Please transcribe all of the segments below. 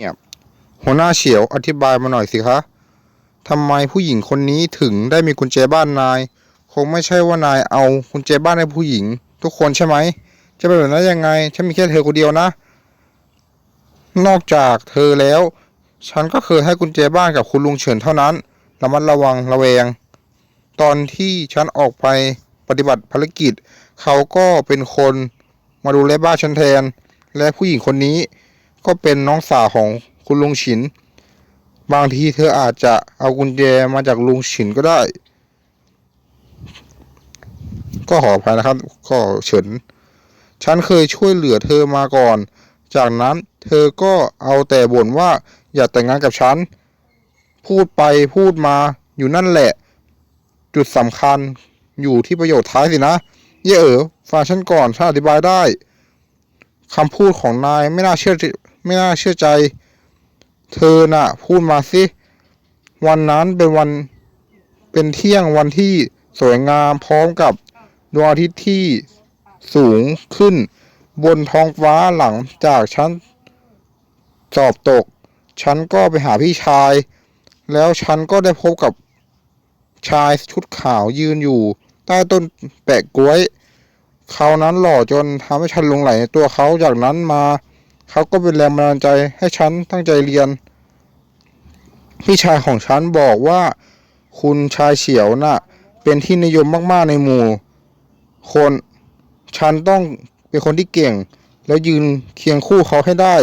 เงียบหัวหน้าเฉียวอธิบายมาหน่อยสิคะทำไมผู้หญิงคนนี้ถึงได้มีกุญแจบ้านนาย คงไม่ใช่ว่านายเอากุญแจบ้านให้ผู้หญิง ทุกคนใช่ไหม จะเป็นแบบนั้นยังไง ฉันมีแค่เธอคนเดียวนะ นอกจากเธอแล้ว ฉันก็เคยให้กุญแจบ้านกับคุณลุงเฉินเท่านั้น ระมัดระวังระแวง ตอนที่ฉันออกไปปฏิบัติภารกิจ เขาก็เป็นคนมาดูแลบ้านฉันแทน และผู้หญิงคนนี้ ก็เป็นน้องสาวของคุณลุงฉิน บางทีเธออาจจะเอากุญแจมาจากลุงฉินก็ได้ ก็ขออภัยนะครับ ก็เฉิน ฉันเคยช่วยเหลือเธอมาก่อน จากนั้นเธอก็เอาแต่บ่นว่าอย่าแต่งงานกับฉัน พูดไปพูดมาอยู่นั่นแหละ จุดสำคัญอยู่ที่ประโยชน์ท้ายสินะ เย่เอ๋อฟังฉันก่อนฉันอธิบายได้คำพูดของนายไม่น่าเชื่อ ไม่น่าเชื่อใจ เธอน่ะ พูดมาสิ วันนั้นเป็นวันเป็นเที่ยงวันที่สวยงามพร้อมกับดวงอาทิตย์ที่สูงขึ้น บนท้องฟ้าหลังจากฉันสอบตก ฉันก็ไปหาพี่ชาย แล้วฉันก็ได้พบกับชายชุดขาวยืนอยู่ ใต้ต้นแปะกล้วย เขานั้นหล่อจนทำให้ฉันหลงไหลในตัวเขาจากนั้นมา เขาก็เป็นแรงบันดาลใจให้ฉันตั้งใจเรียน พี่ชายของฉันบอกว่า คุณชายเฉียวน่ะ เป็นที่นิยมมากๆในหมู่ คนฉันต้องเป็นคนที่เก่ง แล้วยืนเคียงคู่เขาให้ได้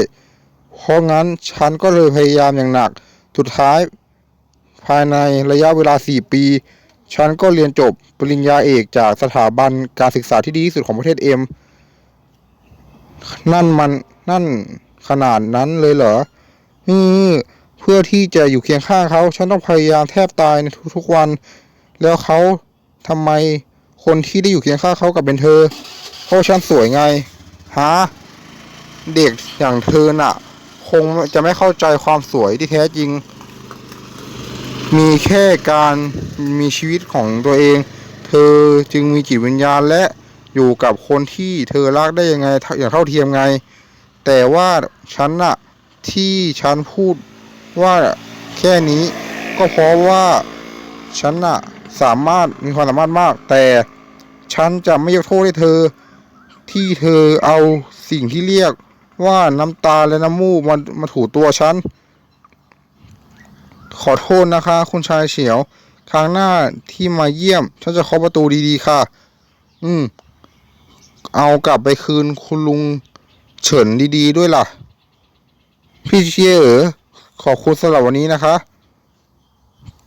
เพราะงั้นฉันก็เลยพยายามอย่างหนัก สุดท้าย ภายในระยะเวลา 4 ปี ฉันก็เรียนจบปริญญาเอกจากสถาบันการศึกษาที่ดีที่สุดของประเทศเอ็ม นั่นมันนั่นขนาดนั้นเลยเหรออือเพื่อที่จะอยู่เคียงข้างเขา ฉันต้องพยายามแทบตายในทุกๆวัน แล้วเขาทำไมคนที่ได้อยู่เคียงข้างเขากับเป็นเธอ เพราะฉันสวยไง ฮะ เด็กอย่างเธอน่ะ คงจะไม่เข้าใจความสวยที่แท้จริง มีแค่การมีชีวิตของตัวเอง เธอจึงมีจิตวิญญาณและ อยู่กับคนที่เธอรักได้ยังไงอย่างเท่าเทียมไง แต่ว่าฉันน่ะที่ฉันพูดว่าแค่นี้ ก็เพราะว่าฉันน่ะสามารถมีความสามารถมาก แต่ฉันจะไม่ยกโทษให้เธอ ที่เธอเอาสิ่งที่เรียกว่าน้ำตาและน้ำมูกมามาถูตัวฉัน ขอโทษนะคะ คุณชายเฉียว ครั้งหน้าที่มาเยี่ยม ฉันจะเคาะประตูดีๆค่ะ อืม เอากลับไปคืนคุณลุงเฉินดีๆด้วยล่ะ พี่เชียเอ๋อขอบคุณสำหรับวันนี้นะคะ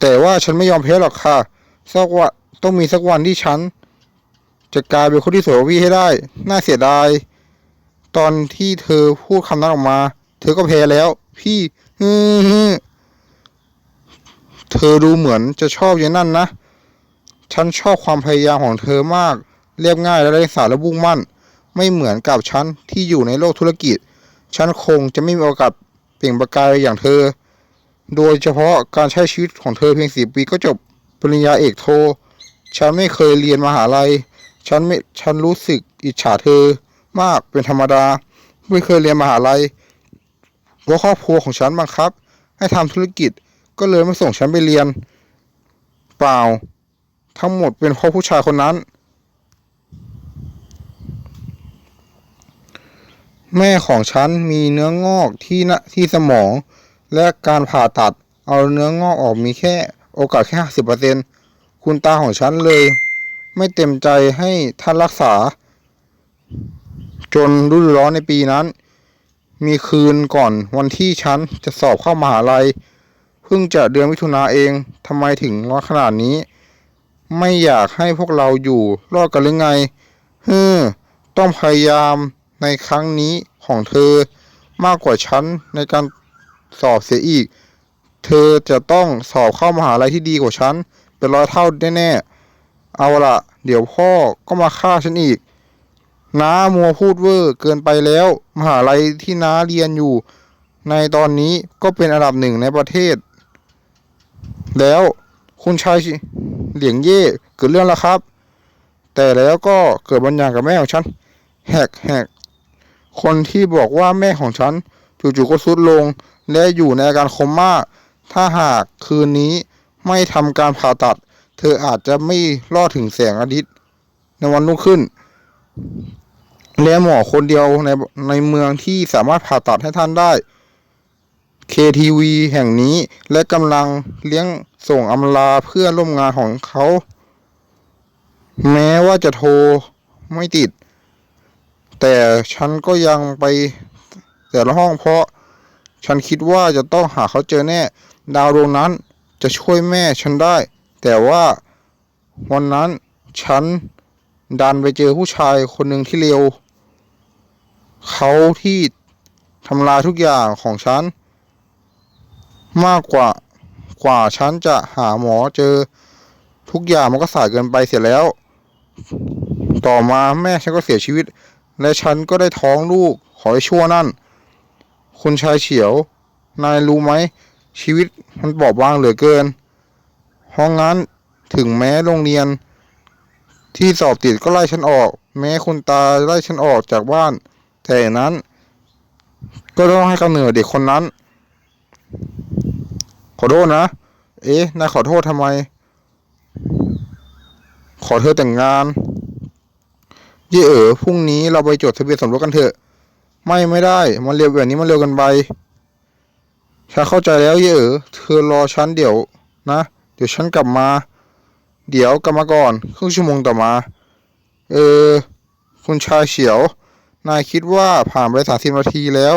แต่ว่าฉันไม่ยอมแพ้หรอกค่ะสักวันต้องมีสักวันที่ฉัน จะกลายเป็นคนที่สวยพี่ให้ได้ น่าเสียดาย ตอนที่เธอพูดคำนั้นออกมา เธอก็แพ้แล้ว พี่ฮึเธอดูเหมือนจะชอบอย่างนั้นนะ ฉันชอบความพยายามของเธอมาก เรียบง่ายและไร้สาระบุ่งมั่น ไม่เหมือนกับฉันที่อยู่ในโลกธุรกิจ ฉันคงจะไม่มีโอกาสเปล่งประกายอย่างเธอ โดยเฉพาะการใช้ชีวิตของเธอเพียงสี่ปีก็จบปริญญาเอกโท ฉันไม่เคยเรียนมหาลัย ฉันไม่ ฉันรู้สึกอิจฉาเธอมากเป็นธรรมดา ไม่เคยเรียนมหาลัยเพราะครอบครัวของฉันบังคับ ให้ทำธุรกิจก็เลยไม่ส่งฉันไปเรียน เปล่า ทั้งหมดเป็นเพราะผู้ชายคนนั้น แม่ของฉันมีเนื้องอกที่หน้าที่สมอง และการผ่าตัดเอาเนื้องอกออกมีแค่โอกาสแค่ห้าสิบเปอร์เซ็นคุณตาของฉันเลย ไม่เต็มใจให้ท่านรักษา จนฤดูร้อนในปีนั้น มีคืนก่อนวันที่ฉันจะสอบเข้ามหาลัยเพิ่งจะเดือนมิถุนาเองทำไมถึงร้อนขนาดนี้ ไม่อยากให้พวกเราอยู่รอดกันหรือไงเฮ้อต้องพยายาม ในครั้งนี้ของเธอมากกว่าฉันในการสอบเสียอีก เธอจะต้องสอบเข้ามหาลัยที่ดีกว่าฉัน เป็นร้อยเท่าแน่ๆ เอาละเดี๋ยวพ่อก็มาฆ่าฉันอีก น้ามัวพูดเวอร์เกินไปแล้ว มหาลัยที่น้าเรียนอยู่ ในตอนนี้ก็เป็นอันดับหนึ่งในประเทศ แล้วคุณชายเหลียงเย่เกิดเรื่องแล้วครับ แต่แล้วก็เกิดบางอย่างกับแม่ของฉันแหกแหก คนที่บอกว่าแม่ของฉันจู่ๆก็ทรุดลง และอยู่ในอาการโคม่า ถ้าหากคืนนี้ไม่ทำการผ่าตัด เธออาจจะไม่รอดถึงแสงอาทิตย์ ในวันรุ่งขึ้น และหมอคนเดียวในในเมืองที่สามารถผ่าตัดให้ท่านได้ KTV แห่งนี้และกำลังเลี้ยงส่งอำลาเพื่อนร่วมงานของเขา แม้ว่าจะโทรไม่ติด แต่ฉันก็ยังไปแต่ละห้องเพราะฉันคิดว่าจะต้องหาเขาเจอแน่ ดาวดวงนั้นจะช่วยแม่ฉันได้ แต่ว่าวันนั้นฉันดันไปเจอผู้ชายคนหนึ่งที่เร็วเขาที่ทำลายทุกอย่างของฉัน มากกว่ากว่าฉันจะหาหมอเจอทุกอย่างมันก็สายเกินไปเสียแล้ว ต่อมาแม่ฉันก็เสียชีวิต และฉันก็ได้ท้องลูกขอให้ชั่วนั่น คุณชายเฉียว นายรู้ไหม ชีวิตมันบอบบางเหลือเกิน เพราะงั้นถึงแม้โรงเรียน ที่สอบติดก็ไล่ฉันออก แม้คุณตาไล่ฉันออกจากบ้าน แต่นั้น ก็ต้องให้กำเนิดเด็กคนนั้น ขอโทษนะ เอ๊ะนายขอโทษทำไม ขอเธอแต่งงาน เย่เอ๋อพรุ่งนี้เราไปจดทะเบียนสมรสกันเถอะ ไม่ไม่ได้ มันเร็วแบบนี้มันเร็วกันไปฉันเข้าใจแล้วเย่เอ๋อเธอรอฉันเดี๋ยวนะ เดี๋ยวฉันกลับมา เดี๋ยวกลับมาก่อน ครึ่งชั่วโมงต่อมา เออ คุณชายเฉียว นายคิดว่าผ่านไปสามสิบนาทีแล้ว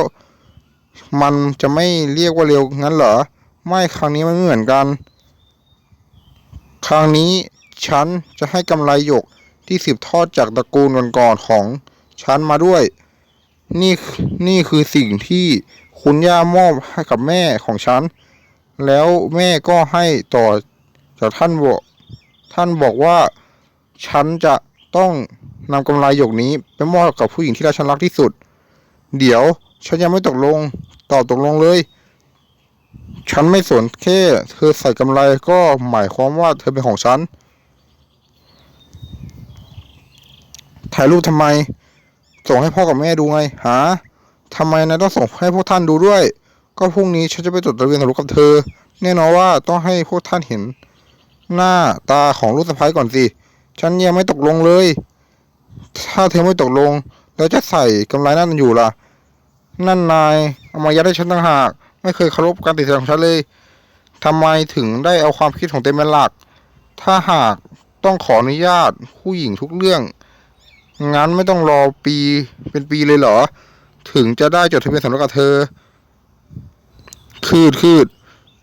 มันจะไม่เรียกว่าเร็วงั้นเหรอ ไม่ครั้งนี้มันไม่เหมือนกัน ครั้งนี้ฉันจะให้กำไรหยก ที่สืบทอดจากตระกูลก่อนๆของฉันมาด้วย นี่นี่คือสิ่งที่คุณย่ามอบให้กับแม่ของฉัน แล้วแม่ก็ให้ต่อจากท่านบอกท่านบอกว่าฉันจะต้องนำกำไรหยกนี้ไปมอบกับผู้หญิงที่เราฉันรักที่สุด เดี๋ยวฉันยังไม่ตกลงตอบตกลงเลย ฉันไม่สนแค่เธอใส่กำไรก็หมายความว่าเธอเป็นของฉัน ถ่ายรูปทำไม ส่งให้พ่อกับแม่ดูไงหาทำไมนายต้องส่งให้พวกท่านดูด้วย ก็พรุ่งนี้ฉันจะไปจดทะเบียนสมรสกับเธอ แน่นอนว่าต้องให้พวกท่านเห็น หน้าตาของลูกสะใภ้ก่อนสิ ฉันยังไม่ตกลงเลย ถ้าเธอไม่ตกลง แล้วจะใส่กำไรนั่นอยู่ล่ะ นั่นนายเอามายัดให้ฉันต่างหาก ไม่เคยเคารพการตัดสินของฉันเลยทำไมถึงได้เอาความคิดของเต็มเป็นหลัก ถ้าหากต้องขออนุญาตผู้หญิงทุกเรื่อง งั้นไม่ต้องรอปีเป็นปีเลยเหรอ ถึงจะได้จดทะเบียนสมรสกับเธอ คืดคืด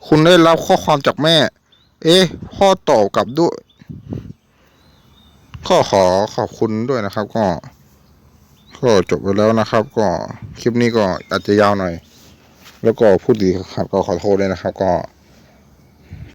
คุณได้รับข้อความจากแม่ เอ๊ะ พ่อตอบกลับด้วย ก็ขอขอบคุณด้วยนะครับ ก็ ก็จบไปแล้วนะครับ ก็คลิปนี้ก็อาจจะยาวหน่อย แล้วก็พูดดีครับก็ขอโทษด้วยนะครับ ก็